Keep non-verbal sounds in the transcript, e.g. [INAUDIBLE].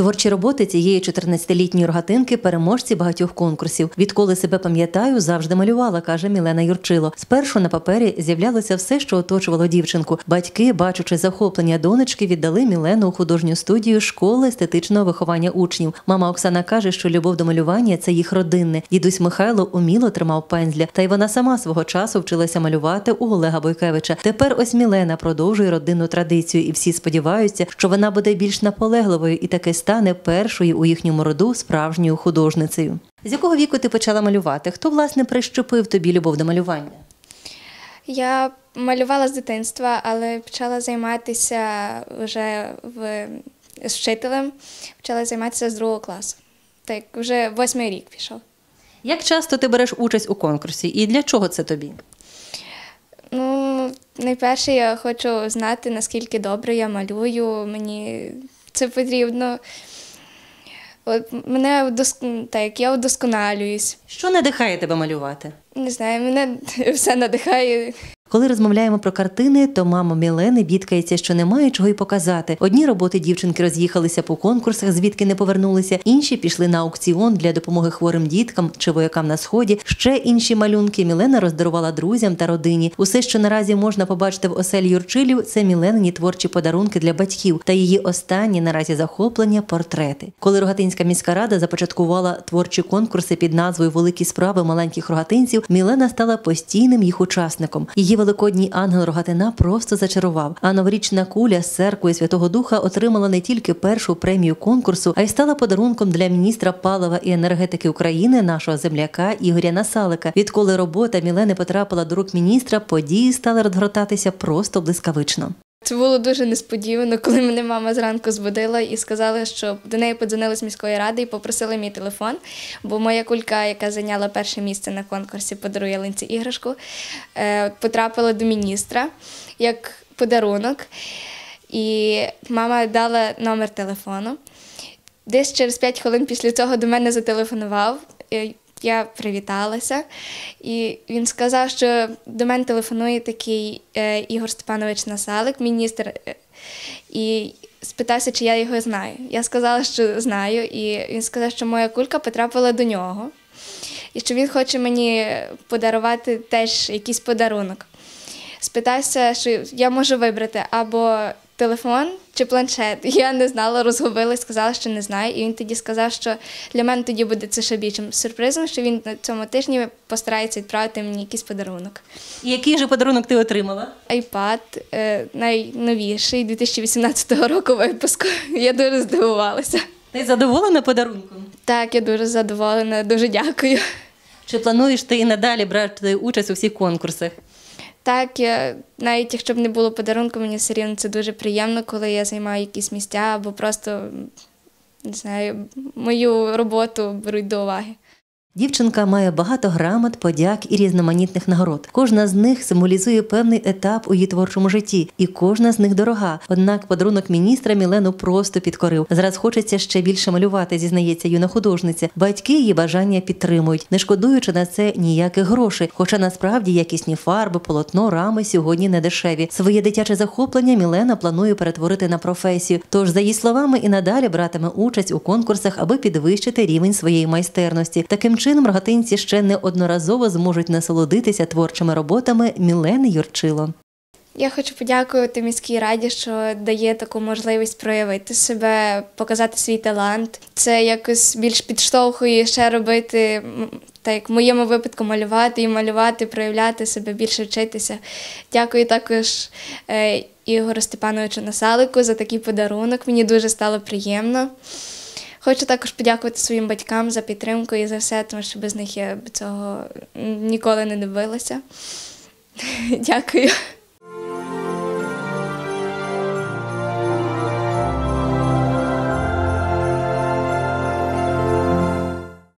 Творчі роботи цієї 14-літньої рогатинки переможці багатьох конкурсів. Відколи себе пам'ятаю, завжди малювала, каже Мілена Юрчило. Спершу на папері з'являлося все, що оточувало дівчинку. Батьки, бачучи захоплення донечки, віддали Мілену у художню студію школи естетичного виховання учнів. Мама Оксана каже, що любов до малювання це їх родинне. Дідусь Михайло уміло тримав пензля, та й вона сама свого часу вчилася малювати у Олега Бойкевича. Тепер ось Мілена продовжує родинну традицію, і всі сподіваються, що вона буде більш наполегливою і таки стане першою у їхньому роду справжньою художницею. З якого віку ти почала малювати? Хто власне прищепив тобі любов до малювання? Я малювала з дитинства, але почала займатися вже в, з вчителем, почала займатися з другого класу. Так, вже восьмий рік пішов. Як часто ти береш участь у конкурсі і для чого це тобі? Ну, найперше, я хочу знати, наскільки добре я малюю. Мені це потрібно. От мене вдоск- так, я вдосконалююсь. Що надихає тебе малювати? Не знаю, мене [LAUGHS] все надихає. Коли розмовляємо про картини, то мама Мілени бідкається, що немає чого й показати. Одні роботи дівчинки роз'їхалися по конкурсах, звідки не повернулися, інші пішли на аукціон для допомоги хворим діткам чи воякам на сході. Ще інші малюнки Мілена роздарувала друзям та родині. Усе, що наразі можна побачити в оселі Юрчилів, це Міленині творчі подарунки для батьків та її останні наразі захоплення портрети. Коли Рогатинська міська рада започаткувала творчі конкурси під назвою Великі справи маленьких рогатинців, Мілена стала постійним їх учасником. Її великодній ангел Рогатина просто зачарував. А новорічна куля з церкви Святого Духа отримала не тільки першу премію конкурсу, а й стала подарунком для міністра палива і енергетики України, нашого земляка Ігоря Насалика. Відколи робота Мілени потрапила до рук міністра, події стали розгортатися просто блискавично. Це було дуже несподівано, коли мене мама зранку збудила і сказала, що до неї подзвонили з міської ради і попросили мій телефон, бо моя кулька, яка зайняла перше місце на конкурсі Подарує линці іграшку, е, потрапила до міністра як подарунок. І мама дала номер телефону. Десь через 5 хвилин після цього до мене зателефонував. Я привіталася, і він сказав, що до мене телефонує такий е, Ігор Степанович Насалик, міністр, е, і спитався, чи я його знаю. Я сказала, що знаю, і він сказав, що моя кулька потрапила до нього, і що він хоче мені подарувати теж якийсь подарунок. Спитався, що я можу вибрати або телефон чи планшет. [LAUGHS] Я не знала, розгубилась, сказала, що не знаю. І він тоді сказав, що для мене тоді буде це ще більшим сюрпризом, що він на цьому тижні постарається відправити мені якийсь подарунок. І який же подарунок ти отримала? iPad е, найновіший 2018 року випуску. [LAUGHS] Я дуже здивувалася. Ти задоволена подарунком? Так, я дуже задоволена, дуже дякую. Чи плануєш ти і надалі брати участь у всіх конкурсах? Так, я, навіть якщо б не було подарунку, мені все рівно це дуже приємно, коли я займаю якісь місця або просто не знаю, мою роботу беруть до уваги. Дівчинка має багато грамот, подяк і різноманітних нагород. Кожна з них символізує певний етап у її творчому житті, і кожна з них дорога. Однак подарунок міністра Мілену просто підкорив. Зараз хочеться ще більше малювати, зізнається юна художниця. Батьки її бажання підтримують, не шкодуючи на це ніяких грошей. Хоча насправді якісні фарби, полотно, рами сьогодні не дешеві. Своє дитяче захоплення Мілена планує перетворити на професію. Тож, за її словами, і надалі братиме участь у конкурсах, аби підвищити рівень своєї майстерності. Таким чином рогатинці ще неодноразово зможуть насолодитися творчими роботами Мілени Юрчило. Я хочу подякувати міській раді, що дає таку можливість проявити себе, показати свій талант. Це якось більш підштовхує ще робити, так як в моєму випадку, малювати і малювати, проявляти себе, більше вчитися. Дякую також е, Ігору Степановичу Насалику за такий подарунок. Мені дуже стало приємно. Хочу також подякувати своїм батькам за підтримку і за все, тому що без них я б цього ніколи не добилася. [LAUGHS] Дякую.